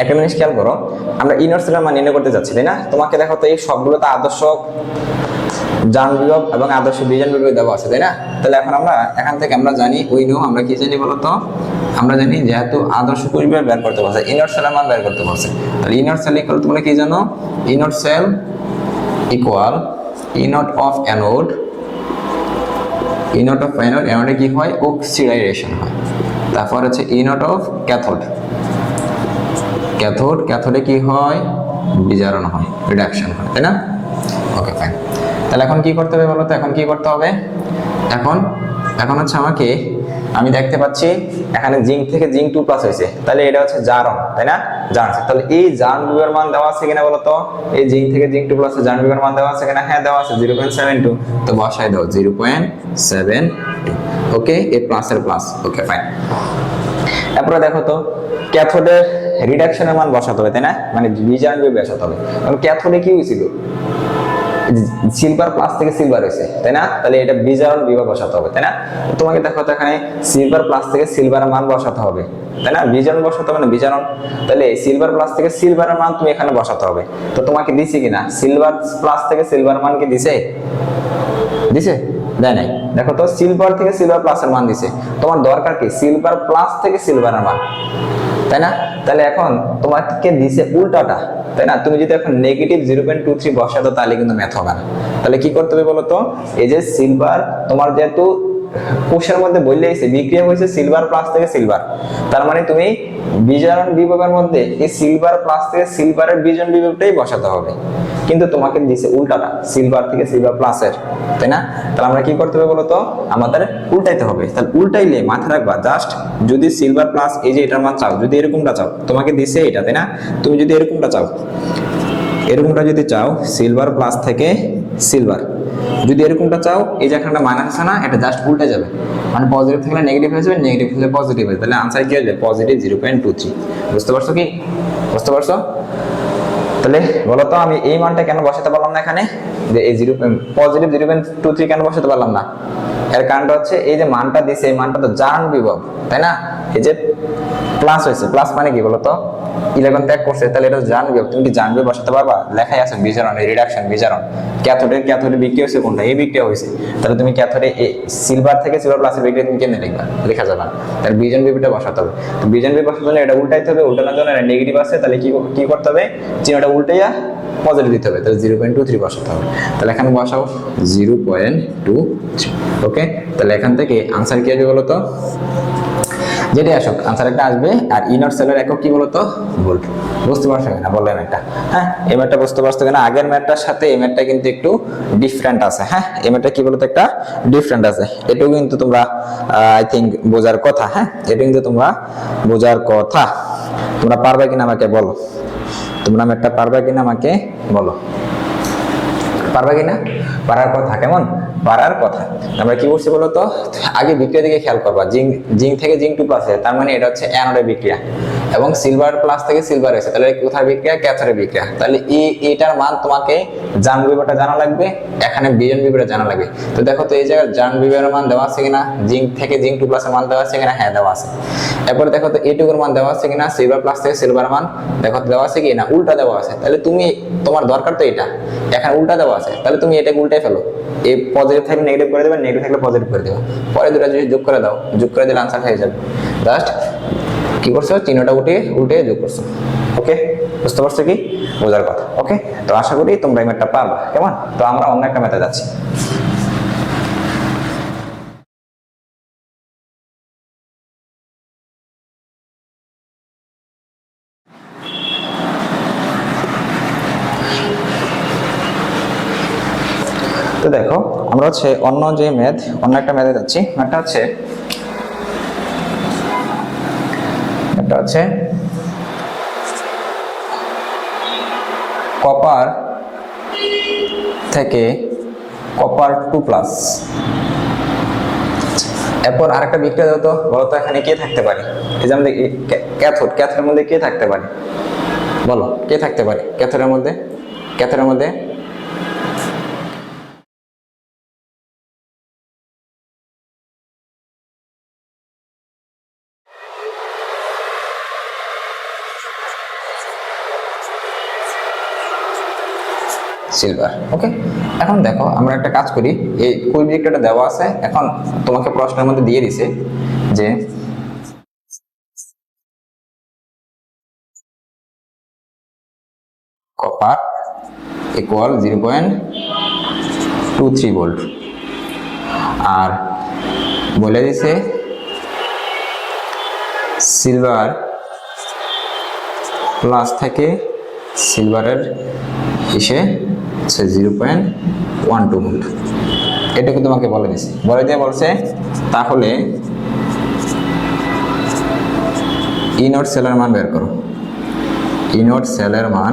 একটা জিনিস খেয়াল করো, আমরা ইনার সেলের মান নির্ণয় করতে যাচ্ছি, তাই না? তোমাকে দেখো তো এই সবগুলো তো আদর্শ যান বিভব এবং আদর্শ বিজন বিভব দেওয়া আছে, তাই না? তাহলে এখন আমরা, এখান থেকে আমরা জানি ওই নিয়ম আমরা কি জানি বলতো? আমরা জানি যেহেতু আদর্শ পরিবার বের করতে পারছে ইনার সেলের মান বের করতে পারছে তাহলে ইনার সেল ইকুয়াল তোমরা কি জানো? Inner cell equal E nought of anode E nought of anode অ্যানোডে কি হয়? অক্সিডাইজেশন হয়। তারপর হচ্ছে E nought of cathode cathode, ক্যাথোডে কি হয়? বিজারণ হয়, রিডাকশন হয়, তাই না? ওকে ফাইন তাহলে এখন কি করতে হবে বলো তো এখন কি করতে হবে? এখন এখন হচ্ছে আমাকে, আমি দেখতে পাচ্ছি এখানে জিঙ্ক থেকে জিঙ্ক টু প্লাস হয়েছে। তাহলে এটা হচ্ছে জারণ, তাই না? জারণ তাহলে এই জারণ বিবের মান দেওয়া আছে কিনা বলো তো এই জিঙ্ক থেকে জিঙ্ক টু প্লাস জারণ বিবের মান দেওয়া আছে কিনা? হ্যাঁ দেওয়া আছে জিরো পয়েন্ট সেভেন টু তো বসাই দাও zero point seven two okay এ প্লাসের প্লাস ওকে ফাইন তারপরে দেখো তো, ক্যাথোডের রিডাকশনের মান বসাতে হবে, তাই না? মানে বিজারণ বসাতে হবে। কারণ ক্যাথোডে কি হয়েছিল? সিলভার প্লাস থেকে সিলভার হয়েছে, তাই না? তাহলে এটা বিজারণ বিভাগ বসাতে হবে, তাই না? তোমাকে দেখো তো এখানে সিলভার প্লাস থেকে সিলভারের মান বসাতে হবে, তাই না? বিজারণ বসাতে হবে না বিজারণ তাহলে সিলভার প্লাস থেকে সিলভারের মান তুমি এখানে বসাতে হবে। তো তোমাকে দিছি কিনা? সিলভার প্লাস থেকে সিলভার মান কি দিছে? দিছে? দেয় নাই। দেখো তো সিলভার থেকে সিলভার প্লাসের মান দিছে। তোমার দরকার কি? সিলভার প্লাস থেকে সিলভারের মান। তাই না? তাহলে এখন তোমাকে দিছে উল্টাটা। তাই না? তুমি যদি এখন negative zero point two three বসাতো, তাহলে কিন্তু ম্যাথ হবে না। তাহলে কি করতে হবে এই যে সিলভার তোমার যেহেতু কোষের মধ্যে বললে এসে বিক্রিয়া হয়েছে সিলভার প্লাস থেকে সিলভার তার মানে তুমি বিজারণ বিভাগের মধ্যে এই সিলভার প্লাস থেকে সিলভারের বিজন বিভাগটাই বসাতে হবে। কিন্তু তোমাকে দিছে উল্টাটা সিলভার থেকে সিলভার প্লাসের তাই না? তাহলে আমরা কি করতে হবে বলতো? আমাদের উল্টাইতে হবে। তাহলে উল্টাইলে মাথায় রাখবা জাস্ট যদি সিলভার প্লাস এই যে এটার মান চাও, যদি এরকমটা চাও, তোমাকে দিছে এটা, তাই না? তুমি যদি এরকমটা চাও, এরকমটা যদি চাও সিলভার প্লাস থেকে সিলভার যদি এরকমটা চাও, এই যে মাইনাস আছে না, এটা জাস্ট উল্টে যাবে। মানে পজিটিভ থাকলে নেগেটিভ হয়ে যাবে নেগেটিভ হলে পজিটিভ হয়ে তাহলে আনসার কি আসবে? Positive zero point two three বুঝতে পারছ কি? বুঝতে পারছ? তাহলে বলতো আমি এই মানটা কেন বসাতে পারলাম না এখানে? যে এই zero positive zero point two three কেন বসাতে পারলাম না? এর কারণটা হচ্ছে এই যে মানটা দিছে, এই মানটা তো জার্ন বিভব, তাই না? এই যে প্লাস হয়েছে প্লাস মানে কি বলতো? ইলেভেন ত্যাগ করছে, তাহলে এটা জার্ন বিভব। তুমি কি জার্ন বিভব বসাতে পারবা? লেখাই আছে বিজারণ রিডাকশন বিজারণ ক্যাথোডের ক্যাথোডে বিক্রি হয়েছে কোনটা? এই বিক্রিয়া হয়েছে। তাহলে তুমি ক্যাথোডে সিলভার থেকে সিলভার প্লাসের বিক্রিয়া তুমি কেন লিখবা? লেখা যাবে না। তাহলে বিজন বিবিটা বসাতে হবে। তো বিজন বিভব বসাতে হলে এটা উল্টাইতে হবে, উল্টানোর জন্য এটা নেগেটিভ আছে, তাহলে কি কি করতে হবে? চিহ্নটা উল্টাইয়া পজিটিভ দিতে হবে। তাহলে জিরো পয়েন্ট টু থ্রি বসাতে হবে। তাহলে এখানে বসাও zero point two three okay তাহলে এখান থেকে আনসার কি আসবে বলতো? যেটাই আসুক আনসার একটা আসবে, আর ইনার সেলের একক কি বলতো? ভোল্ট বুঝতে পারছ না বললাম একটা। হ্যাঁ এই ম্যাটটা বুঝতে পারছ কিনা? আগের ম্যাটটার সাথে এই ম্যাটটা কিন্তু একটু ডিফারেন্ট আছে। হ্যাঁ এই ম্যাটটা কি বলতো? একটা ডিফারেন্ট আছে। এটাও কিন্তু তোমরা আই থিঙ্ক বোঝার কথা। হ্যাঁ এটা কিন্তু তোমরা বোঝার কথা। তোমরা পারবে কিনা আমাকে বলো? তোমরা ম্যাটটা পারবে কিনা আমাকে বলো? পারবে কিনা? পারার কথা, কেমন? পারার কথা। আমরা কি করছি বলতো? আগে বিক্রিয়া দিকে খেয়াল করবা। জিং জিঙ্ক থেকে জিঙ্ক টু পাশে তার মানে এটা হচ্ছে অ্যানোডের বিক্রিয়া। এবং সিলভার প্লাস থেকে সিলভার এসে তাহলে কোথায় বিক্রিয়া? ক্যাথোডের বিক্রিয়া। তাহলে এই এটার মান তোমাকে জান বিভাগটা জানা লাগবে, এখানে বিজন বিভাগটা জানা লাগবে। তো দেখো তো এই জায়গায় জান বিভাগের মান দেওয়া আছে কিনা? জিঙ্ক থেকে জিঙ্ক টু প্লাসের মান দেওয়া আছে কিনা? হ্যাঁ দেওয়া আছে। এরপরে দেখো তো এটুকুর মান দেওয়া আছে কিনা? সিলভার প্লাস থেকে সিলভার মান দেখো দেওয়া আছে কি? না, উল্টা দেওয়া আছে। তাহলে তুমি, তোমার দরকার তো এটা। এখানে উল্টা দেওয়া আছে। তাহলে তুমি এটাকে উল্টে ফেলো। এই পজিটিভ থাকলে নেগেটিভ করে দেবে নেগেটিভ থাকলে পজিটিভ করে দেবে। পরে দুটো যদি যোগ করে দাও, যোগ করে দিলে আনসার হয়ে যাবে। জাস্ট কি করছ? চিহ্নটা উঠে, উল্টে যোগ করছ। ওকে বুঝতে পারছ কি? বোঝার কথা। ওকে তো আশা করি তোমরা এই ম্যাথটা পারবা। কেমন? তো আমরা অন্য একটা ম্যাথে যাচ্ছি। তো দেখো, আমরা হচ্ছে অন্য যে ম্যাথ, অন্য একটা ম্যাথে যাচ্ছি। ম্যাথটা হচ্ছে এটা হচ্ছে কপার থেকে কপার টু প্লাস। এরপর আরেকটা বিক্রিয়া বলো তো এখানে কে থাকতে পারে? এই যে আমাদের ক্যাথোড, ক্যাথোডের মধ্যে কে থাকতে পারে? বলো, কে থাকতে পারে? ক্যাথোডের মধ্যে? ক্যাথোডের মধ্যে? সিলভার ওকে এখন দেখো, আমরা একটা কাজ করি। এই কুইক বিক্রিয়াটা দেওয়া আছে। এখন তোমাকে প্রশ্নের মধ্যে দিয়ে দিছে যে copper equal zero point two three volt আর বলে দিছে সিলভার প্লাস থেকে সিলভারের এসে জিরো পয়েন্ট ওয়ান টু এটুকু তোমাকে বলে দিছে। বলে দিয়ে বলছে, তাহলে ইনোট সেলের মান বের করো। ইনোট সেলের মান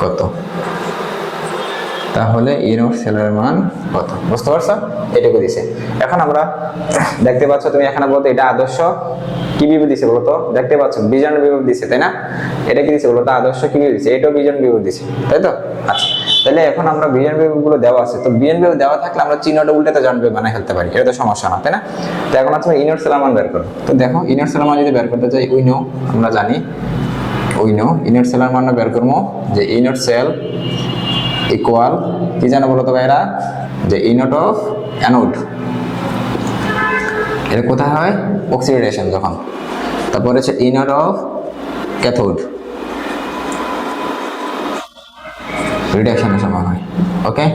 কত? তাহলে ইনোট সেলের মান কত? বুঝতে পারছ? এটুকু দিছে। এখন আমরা দেখতে পাচ্ছ তুমি এখানে বলতো এটা আদর্শ কি বিভব দিছে বলতো? দেখতে পাচ্ছ বিজন বিভব দিছে, তাই না? এটা কি দিছে বলতো? আদর্শ কি বিভব দিছে? এটাও বিজন বিভব দিছে, তাই তো? আচ্ছা তাহলে এখন আমরা বিভবগুলো দেওয়া আছে। তো বিভব দেওয়া থাকলে আমরা চিহ্নটা উল্টাতে জানবে বানাই ফেলতে পারি। এটা তো সমস্যা না, তাই না? তো এখন তুমি ইনোট সেলের মান বের করো। তো দেখো ইনোট সেলের মান যদি বের করতে চাই উই নো আমরা জানি উই নো ইনোট সেলের মান বের করব যে ইনোট সেল ইকুয়াল কি জানো বলো তো ভাইরা যে ইনোট অফ অ্যানোড এটা কোথায় হয়? অক্সিডেশন যখন। তারপরে হচ্ছে ইনোট অফ ক্যাথোড রিডাকশনের সময় হয়। ওকে?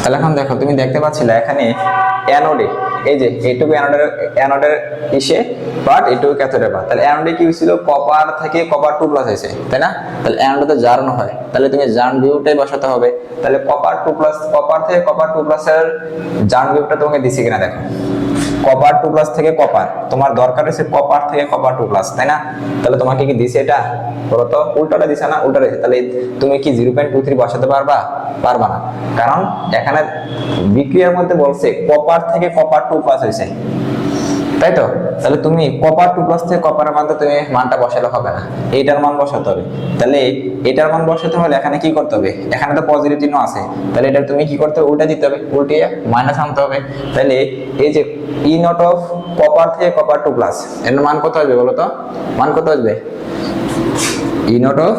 তাহলে এখন দেখো, তুমি দেখতে পাচ্ছিলে এখানে অ্যানোডে এই যে, এইটুকু অ্যানোডের অ্যানোডের ইসে বাট এটুকু ক্যাথোডের বা তাহলে অ্যানোডে কি হয়েছিল? কপার থেকে কপার টু প্লাস হয়েছে, তাই না? তাহলে অ্যানোডে তো জার্ন হয়। তাহলে তুমি জার্ন ভিউটাই বসাতে হবে। তাহলে কপার টু প্লাস কপার থেকে কপার টু প্লাসের জার্ন ভিউটা তোমাকে দিছি কিনা দেখো। কপার টু প্লাস থেকে কপার তোমার দরকার হচ্ছে কপার থেকে কপার টু প্লাস তাই না? তাহলে তোমাকে কি দিছে এটা? বলো তো, উল্টাটা দিছে না উল্টা দিছে। তাহলে তুমি কি জিরো পয়েন্ট টু থ্রি বসাতে পারবা? পারবা না। কারণ এখানে বিক্রিয়ার মধ্যে বলছে কপার থেকে কপার টু প্লাস হয়েছে। তাই তো? তাহলে তুমি কপার টু প্লাস থেকে কপারের মানটা তুমি মানটা বসালে হবে না। এটার মান বসাতে হবে। তাহলে এটার মান বসাতে হলে এখানে কি করতে হবে? এখানে তো পজিটিভ চিহ্ন আছে। তাহলে এটা তুমি কি করতে হবে? উল্টা দিতে হবে। উল্টিয়ে মাইনাস আনতে হবে। তাহলে এই যে ই নট অফ কপার থেকে কপার টু প্লাস এর মান কত আসবে বলো তো? মান কত আসবে? ই নট অফ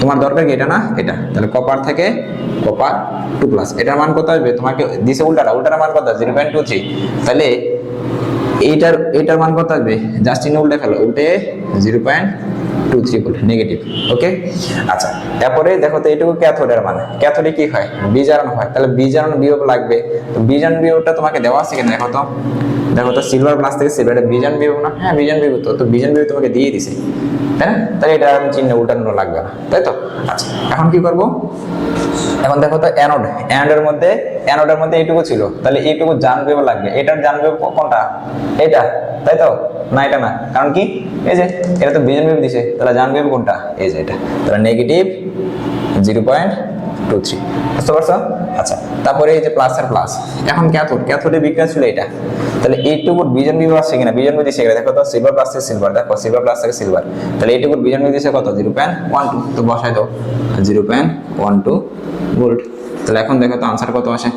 তোমার দরকার কি এটা না? এটা। তাহলে কপার থেকে কপার টু প্লাস এটার মান কত আসবে? তোমাকে দিছে উল্টাটা। উল্টার মান কত? জিরো পয়েন্ট টু থ্রি তাহলে এইটার এইটার মান কত আসবে জাস্ট ইন উল্টে ফেলো, উল্টে zero point two three volt negative okay আচ্ছা তারপরে দেখো তো এইটুকু ক্যাথোডের মানে। ক্যাথোডে কি হয়? বিজারণ হয়। তাহলে বিজারণ বিয়োগ লাগবে। তো বিজারণ বিয়োগটা তোমাকে দেওয়া আছে কিনা দেখো তো? দেখো তো সিলভার প্লাস থেকে সিলভার এটা বিজান বিয়োগ না? হ্যাঁ বিজান বিয়োগ তো। তো বিজান বিয়োগ তোমাকে দিয়ে দিছে। তাই না? তাহলে এটা চিহ্ন উল্টানো লাগবে না। তাই তো? আচ্ছা এখন কি করব? এখন দেখো তো অ্যানোড অ্যানোডের মধ্যে অ্যানোডের মধ্যে এইটুকু ছিল। তাহলে এইটুকু জান বিয়োগ লাগবে। এটার জান বিয়োগ কোনটা? এটা, তাই তো? না, এটা না। কারণ কি? এই যে, এটা তো বিজন বিয়োগ দিছে। তাহলে জান বিয়োগ কোনটা? এই যে এটা। তাহলে negative zero point two three বুঝতে পারছ? আচ্ছা তারপরে এই যে প্লাস আর প্লাস এখন ক্যাথোড ক্যাথোডে বিক্রিয়া ছিল এটা। তাহলে এইটুকুর বিজন বিয়োগ আসছে কিনা? বিজন দিছে কিনা? দেখো তো সিলভার প্লাস থেকে সিলভার দেখো সিলভার প্লাস থেকে সিলভার তাহলে এইটুকুর বিজন দিছে কত? জিরো পয়েন্ট ওয়ান টু তো বসাই দাও। Zero point one two volt তাহলে এখন দেখো তো আনসার কত আসে?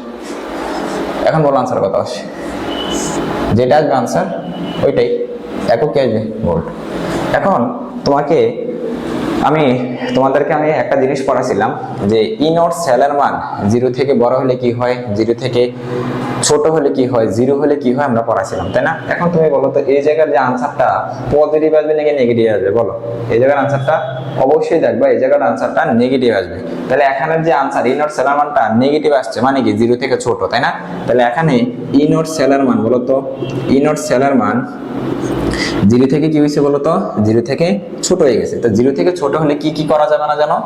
এখন বলো আনসার কত আসে? যেটা আসবে আনসার ওইটাই। একক আসবে? ভোল্ট এখন তোমাকে আমি তোমাদেরকে আমি একটা জিনিস পড়াছিলাম যে ই নট সেলের মান জিরো থেকে বড় হলে কি হয়? জিরো থেকে ছোট হলে কি হয়? জিরো হলে কি হয় আমরা পড়াছিলাম, তাই না? এখন তুমি বলো তো, এই জায়গার যে আনসারটা পজিটিভ আসবে নাকি নেগেটিভ আসবে? বলো, এই জায়গার আনসারটা অবশ্যই দেখবা, এই জায়গার আনসারটা নেগেটিভ আসবে। তাহলে এখানের যে আনসার ই নট সেলার মানটা নেগেটিভ আসছে মানে কি? জিরো থেকে ছোট, তাই না? তাহলে এখানে ই নট সেলার মান, বলো তো ই নট সেলার মান জিরো থেকে কি হয়েছে বলতো জিরো থেকে ছোট হয়ে গেছে। তো জিরো থেকে ছোট হলে কি কি করা যাবে না জানো?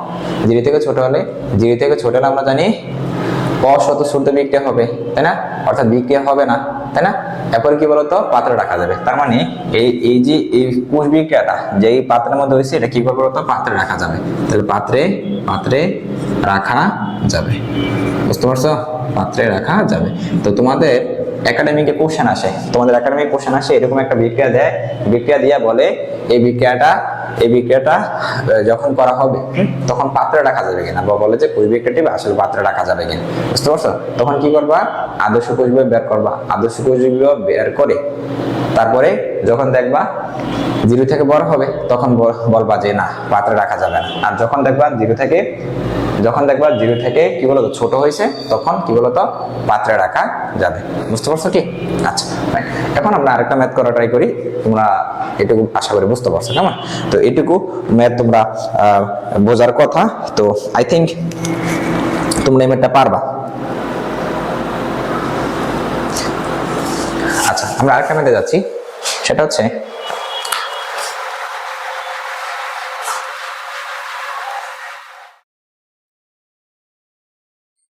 জিরো থেকে ছোট হলে জিরো থেকে ছোট হলে আমরা জানি শুদ্ধ বিক্রিয়া হবে, তাই না? অর্থাৎ বিক্রিয়া হবে না, তাই না? এরপর কি বলতো পাত্রে রাখা যাবে। তার মানে এই এই যে এই কোষ বিক্রিয়াটা, যে এই পাত্রের মধ্যে হয়েছে, এটা কি করবে বলতো পাত্রে রাখা যাবে। তাহলে পাত্রে পাত্রে রাখা যাবে। বুঝতে পারছ? পাত্রে রাখা যাবে। তো তোমাদের একাডেমিকে কোশ্চেন আসে। তোমাদের একাডেমিক কোশ্চেন আসে, এরকম একটা বিক্রিয়া দেয়। বিক্রিয়া দিয়া বলে, এই বিক্রিয়াটা এই বিক্রিয়াটা যখন করা হবে তখন পাত্রে রাখা যাবে কিনা? বা বলে যে কোষ বিক্রিয়াটি আসলে পাত্রে রাখা যাবে কিনা? বুঝতে পারছ? তখন কি করবা? আদর্শ কোষ বের করবা। আদর্শ কোষ বের করে, তারপরে যখন দেখবা জিরো থেকে বড় হবে, তখন বল- বলবা যে না, পাত্রে রাখা যাবে না। আর যখন দেখবা জিরো থেকে যখন দেখবা জিরো থেকে কি বলতো ছোট হয়েছে, তখন কি বলতো পাত্রে রাখা যাবে। বুঝতে পারছ কি? আচ্ছা এখন আমরা আরেকটা ম্যাথ করা ট্রাই করি। তোমরা এটুকু আশা করি বুঝতে পারছ, কেমন? তো এটুকু ম্যাথ তোমরা বোঝার কথা। তো আই থিঙ্ক তোমরা এই ম্যাথটা পারবা। আচ্ছা আমরা আরেকটা ম্যাথে যাচ্ছি। সেটা হচ্ছে